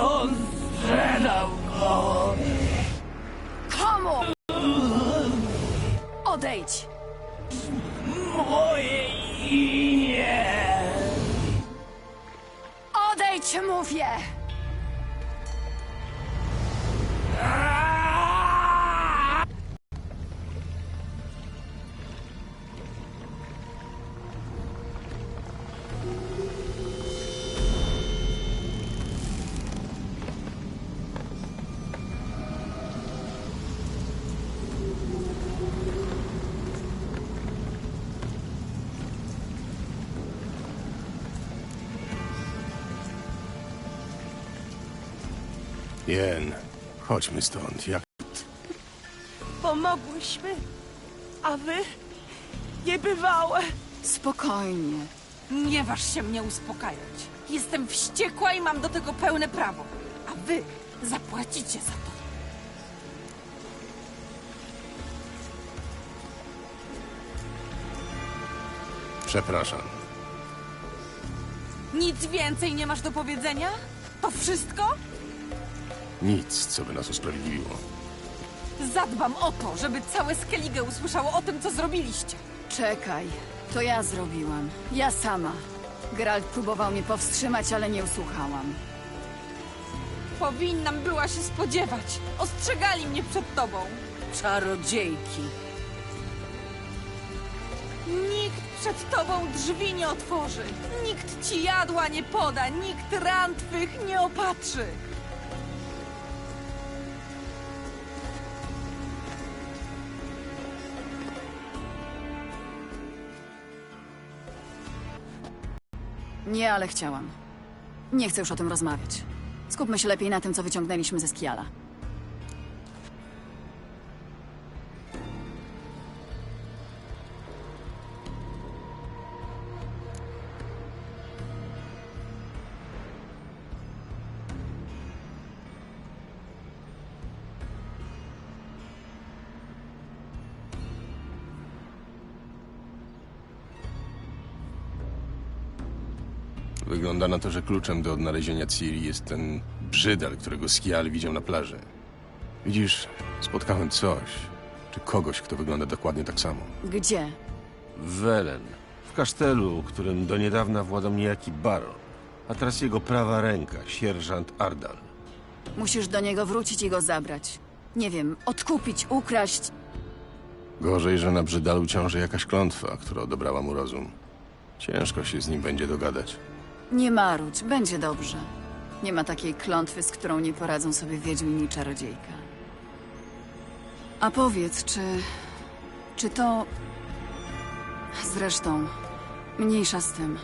On sprzedał go. Komu? Odejdź! Moje imię. Odejdź, mówię! Jen, chodźmy stąd. Jak Pomogłyśmy, a wy niebywałe. Spokojnie. Nie waż się mnie uspokajać. Jestem wściekła i mam do tego pełne prawo. A wy zapłacicie za to. przepraszam. Nic więcej nie masz do powiedzenia? To wszystko? Nic, co by nas usprawiedliwiło. Zadbam o to, żeby całe Skellige usłyszało o tym, co zrobiliście. Czekaj. To ja zrobiłam. Ja sama. Geralt próbował mnie powstrzymać, ale nie usłuchałam. Powinnam była się spodziewać. Ostrzegali mnie przed tobą. Czarodziejki. Nikt przed tobą drzwi nie otworzy. Nikt ci jadła nie poda. Nikt ran twych nie opatrzy. Nie, ale chciałam. Nie chcę już o tym rozmawiać. Skupmy się lepiej na tym, co wyciągnęliśmy ze Skiala. Wygląda na to, że kluczem do odnalezienia Ciri jest ten brzydal, którego Skial widział na plaży. Widzisz, spotkałem coś, czy kogoś, kto wygląda dokładnie tak samo. Gdzie? W Welen, w kasztelu, którym do niedawna władał niejaki baron, a teraz jego prawa ręka, sierżant Ardal. Musisz do niego wrócić i go zabrać. Nie wiem, odkupić, ukraść. Gorzej, że na brzydalu ciąży jakaś klątwa, która odebrała mu rozum. Ciężko się z nim będzie dogadać. Nie marudź, będzie dobrze. Nie ma takiej klątwy, z którą nie poradzą sobie wiedźmin i czarodziejka. A powiedz, czy... czy to... Zresztą, mniejsza z tym.